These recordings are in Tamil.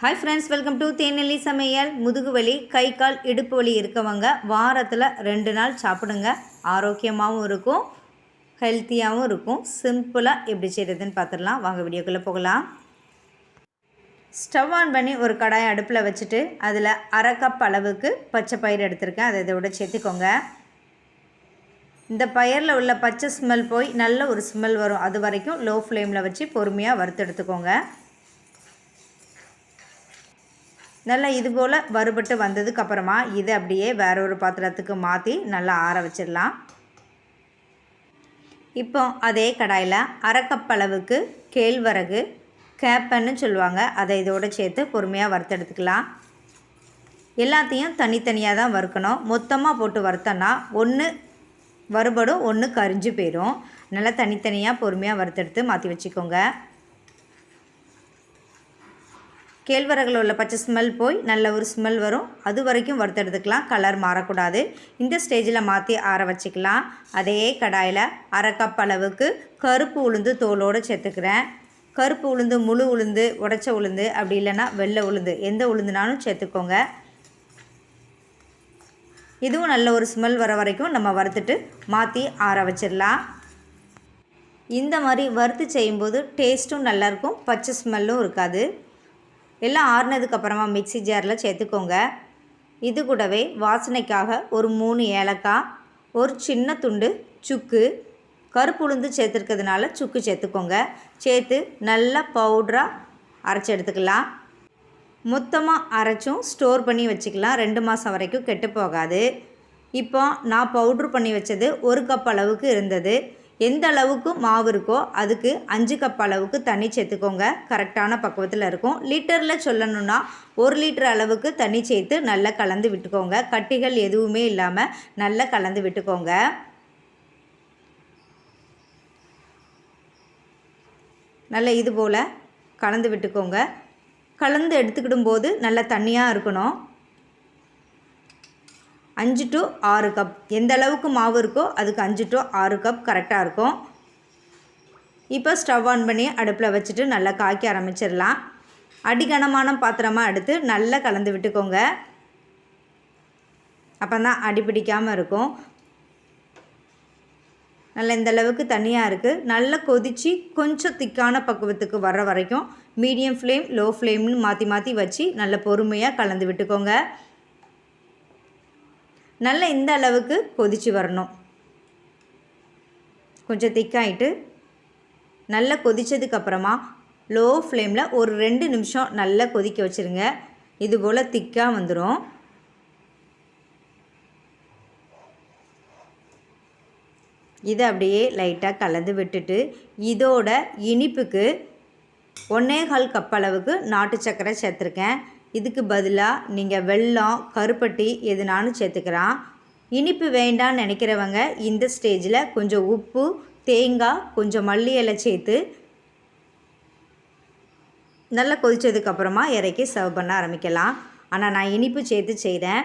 ஹாய் ஃப்ரெண்ட்ஸ் வெல்கம் டு தேநெல்லி சமையல். முதுகு வலி கை கால் இடுப்பு வலி இருக்கவங்க வாரத்தில் ரெண்டு நாள் சாப்பிடுங்க. ஆரோக்கியமாகவும் இருக்கும் ஹெல்த்தியாகவும் இருக்கும். சிம்பிளாக எப்படி செய்கிறதுன்னு பார்த்துடலாம். வாங்க வீடியோக்குள்ளே போகலாம். ஸ்டவ் ஆன் பண்ணி ஒரு கடாயை அடுப்பில் வச்சுட்டு அதில் அரை கப் அளவுக்கு பச்சை பயிர் எடுத்திருக்கேன். அதை இதோட சேர்த்துக்கோங்க. இந்த பயிரில் உள்ள பச்சை ஸ்மெல் போய் நல்ல ஒரு ஸ்மெல் வரும். அது வரைக்கும் லோ ஃப்ளேமில் வச்சு பொறுமையாக வறுத்து எடுத்துக்கோங்க. நல்லா இது போல் வறுபட்டு வந்ததுக்கப்புறமா இதை அப்படியே வேற ஒரு பாத்திரத்துக்கு மாற்றி நல்லா ஆற வச்சிடலாம். இப்போ அதே கடாயில் அரைக்கப்பளவுக்கு அளவுக்கு கேழ்வரகு கேப்பன்னு சொல்லுவாங்க. அதை இதோடு சேர்த்து பொறுமையாக வறுத்தெடுத்துக்கலாம் எல்லாத்தையும் தனித்தனியாக தான் வறுக்கணும். மொத்தமாக போட்டு வறுத்தோன்னா ஒன்று வறுபடும் ஒன்று கரிஞ்சு போயிடும் நல்லா தனித்தனியாக பொறுமையாக வறுத்தெடுத்து மாற்றி வச்சுக்கோங்க. கேழ்வரகில் உள்ள பச்சை ஸ்மெல் போய் நல்ல ஒரு ஸ்மெல் வரும். அது வரைக்கும் வறுத்தெடுத்துக்கலாம். கலர் மாறக்கூடாது. இந்த ஸ்டேஜில் மாற்றி ஆற வச்சுக்கலாம். அதே கடாயில் அரை கப் அளவுக்கு கருப்பு உளுந்து தோலோடு சேர்த்துக்கிறேன். கருப்பு உளுந்து முழு உளுந்து உடச்ச உளுந்து அப்படி இல்லைன்னா வெள்ளை உளுந்து எந்த உளுந்துனாலும் சேர்த்துக்கோங்க. இதுவும் நல்ல ஒரு ஸ்மெல் வர வரைக்கும் நம்ம வறுத்துட்டு மாற்றி ஆற வச்சிடலாம். இந்த மாதிரி வறுத்து செய்யும்போது டேஸ்ட்டும் நல்லாயிருக்கும் பச்சை ஸ்மெல்லும் இருக்காது. எல்லாம் ஆறுனதுக்கப்புறமா மிக்சி ஜாரில் சேர்த்துக்கோங்க. இது கூடவே வாசனைக்காக ஒரு மூணு ஏலக்காய் ஒரு சின்ன துண்டு சுக்கு கருப்பு உளுந்து சேர்த்துருக்கிறதுனால சுக்கு சேர்த்துக்கோங்க. சேர்த்து நல்லா பவுட்ராக அரைச்சி எடுத்துக்கலாம். மொத்தமாக அரைச்சும் ஸ்டோர் பண்ணி வச்சுக்கலாம். ரெண்டு மாதம் வரைக்கும் கெட்டு போகாது. இப்போ நான் பவுட்ரு பண்ணி வச்சது ஒரு கப் அளவுக்கு இருந்தது. எந்த அளவுக்கு மாவு இருக்கோ அதுக்கு அஞ்சு கப் அளவுக்கு தண்ணி சேர்த்துக்கோங்க. கரெக்டான பக்குவத்தில் இருக்கும். லிட்டரில் சொல்லணுன்னா ஒரு லிட்டர் அளவுக்கு தண்ணி சேர்த்து நல்லா கலந்து விட்டுக்கோங்க. கட்டிகள் எதுவுமே இல்லாமல் நல்லா கலந்து விட்டுக்கோங்க. நல்லா இது போல் கலந்து விட்டுக்கோங்க. கலந்து எடுத்துக்கிடும் போது நல்லா தண்ணியாக இருக்கணும். அஞ்சு டு ஆறு கப் எந்த அளவுக்கு மாவு இருக்கோ அதுக்கு அஞ்சு டு ஆறு கப் கரெக்டாக இருக்கும். இப்போ ஸ்டவ் ஆன் பண்ணி அடுப்பில் வச்சுட்டு நல்லா காய்க்க ஆரம்பிச்சிடலாம். அடிகனமான பாத்திரமாக எடுத்து நல்லா கலந்து விட்டுக்கோங்க. அப்போ தான் அடி பிடிக்காமல் இருக்கும். நல்லா இந்த அளவுக்கு இருக்குது நல்லா கொதித்து கொஞ்சம் திக்கான பக்குவத்துக்கு வர்ற வரைக்கும் மீடியம் ஃப்ளேம் லோ ஃப்ளேம்னு மாற்றி மாற்றி வச்சு நல்லா பொறுமையாக கலந்து விட்டுக்கோங்க. நல்ல இந்த அளவுக்கு கொதித்து வரணும். கொஞ்சம் திக்காயிட்டு நல்லா கொதித்ததுக்கப்புறமா லோ ஃப்ளேமில் ஒரு ரெண்டு நிமிஷம் நல்லா கொதிக்க வச்சுருங்க. இது போல் திக்காக வந்துடும் இதை அப்படியே லைட்டாக கலந்து விட்டுட்டு இதோட இனிப்புக்கு ஒன்றே கால் கப் அளவுக்கு நாட்டு சர்க்கரை சேர்த்துருக்கேன். இதுக்கு பதிலாக நீங்கள் வெல்லம் கருப்பட்டி எதுனாலும் சேர்த்துக்கலாம். இனிப்பு வேண்டான்னு நினைக்கிறவங்க இந்த ஸ்டேஜில் கொஞ்சம் உப்பு தேங்காய் கொஞ்சம் மல்லி இலை சேர்த்து நல்லா கொதித்ததுக்கப்புறமா இறக்கி சர்வ் பண்ண ஆரம்பிக்கலாம். ஆனால் நான் இனிப்பு சேர்த்து செய்கிறேன்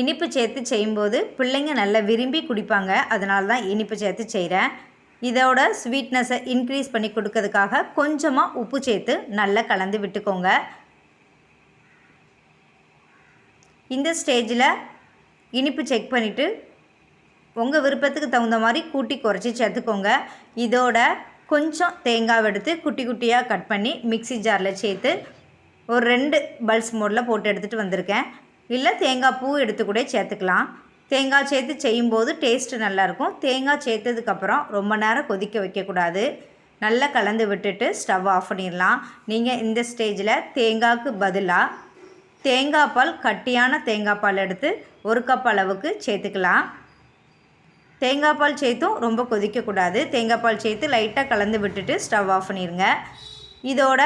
இனிப்பு சேர்த்து செய்யும்போது பிள்ளைங்க நல்லா விரும்பி குடிப்பாங்க. அதனால தான் இனிப்பு சேர்த்து செய்கிறேன் இதோட ஸ்வீட்னஸை இன்க்ரீஸ் பண்ணி கொடுக்கறதுக்காக கொஞ்சமாக உப்பு சேர்த்து நல்லா கலந்து விட்டுக்கோங்க. இந்த ஸ்டேஜில் இனிப்பு செக் பண்ணிவிட்டு உங்கள் விருப்பத்துக்கு தகுந்த மாதிரி கூட்டி குறைச்சி சேர்த்துக்கோங்க. இதோட கொஞ்சம் தேங்காய் எடுத்து குட்டி குட்டியாக கட் பண்ணி மிக்சி ஜாரில் சேர்த்து ஒரு ரெண்டு பல்ஸ் மோடில் போட்டு எடுத்துகிட்டு வந்திருக்கேன். இல்லை தேங்காய் பூ எடுத்து கூட சேர்த்துக்கலாம். தேங்காய் சேர்த்து செய்யும்போது டேஸ்ட்டு நல்லாயிருக்கும். தேங்காய் சேர்த்ததுக்கப்புறம் ரொம்ப நேரம் கொதிக்க வைக்கக்கூடாது. நல்லா கலந்து விட்டுட்டு ஸ்டவ் ஆஃப் பண்ணிடலாம். நீங்கள் இந்த ஸ்டேஜில் தேங்காய்க்கு பதிலாக தேங்காய் பால் கட்டியான தேங்காய் பால் எடுத்து ஒரு கப் அளவுக்கு சேர்த்துக்கலாம். தேங்காய் பால் சேர்த்தும் ரொம்ப கொதிக்கக்கூடாது. தேங்காய் பால் சேர்த்து லைட்டாக கலந்து விட்டுட்டு ஸ்டவ் ஆஃப் பண்ணிடுங்க இதோட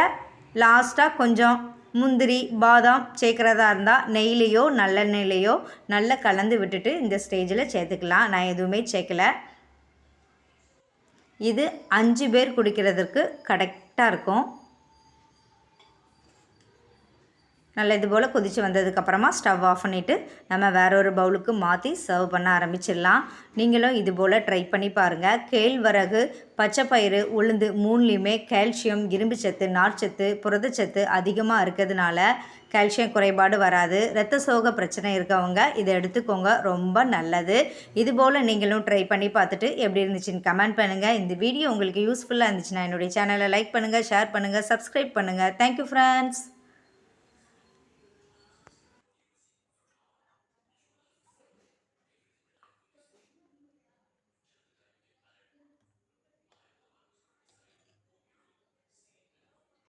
லாஸ்ட்டாக கொஞ்சம் முந்திரி பாதாம் சேர்க்குறதா இருந்தால் நெய்லேயோ நல்லெண்ணெய்லேயோ நல்லா கலந்து விட்டுட்டு இந்த ஸ்டேஜில் சேர்த்துக்கலாம். நான் எதுவுமே சேர்க்கல. இது அஞ்சு பேர் குடிக்கிறதுக்கு கரெக்டாக இருக்கும். நல்லா இது போல் கொதித்து வந்ததுக்கப்புறமா ஸ்டவ் ஆஃப் பண்ணிவிட்டு நம்ம வேற ஒரு பவுலுக்கு மாற்றி சர்வ் பண்ண ஆரம்பிச்சிடலாம். நீங்களும் இது போல் ட்ரை பண்ணி பாருங்கள் கேழ்வரகு பச்சைப்பயிறு உளுந்து மூணுலேயுமே கால்சியம் இரும்புச்சத்து நார்ச்சத்து புரதச்சத்து அதிகமாக இருக்கிறதுனால கால்சியம் குறைபாடு வராது. இரத்த சோக பிரச்சனை இருக்கவங்க இதை எடுத்துக்கோங்க. ரொம்ப நல்லது. இது போல் நீங்களும் ட்ரை பண்ணி பார்த்துட்டு எப்படி இருந்துச்சுன்னு கமெண்ட் பண்ணுங்கள் இந்த வீடியோ உங்களுக்கு யூஸ்ஃபுல்லாக இருந்துச்சுன்னா என்னுடைய சேனலை லைக் பண்ணுங்கள் ஷேர் பண்ணுங்கள் சப்ஸ்கிரைப் பண்ணுங்கள் தேங்க்யூ ஃப்ரெண்ட்ஸ்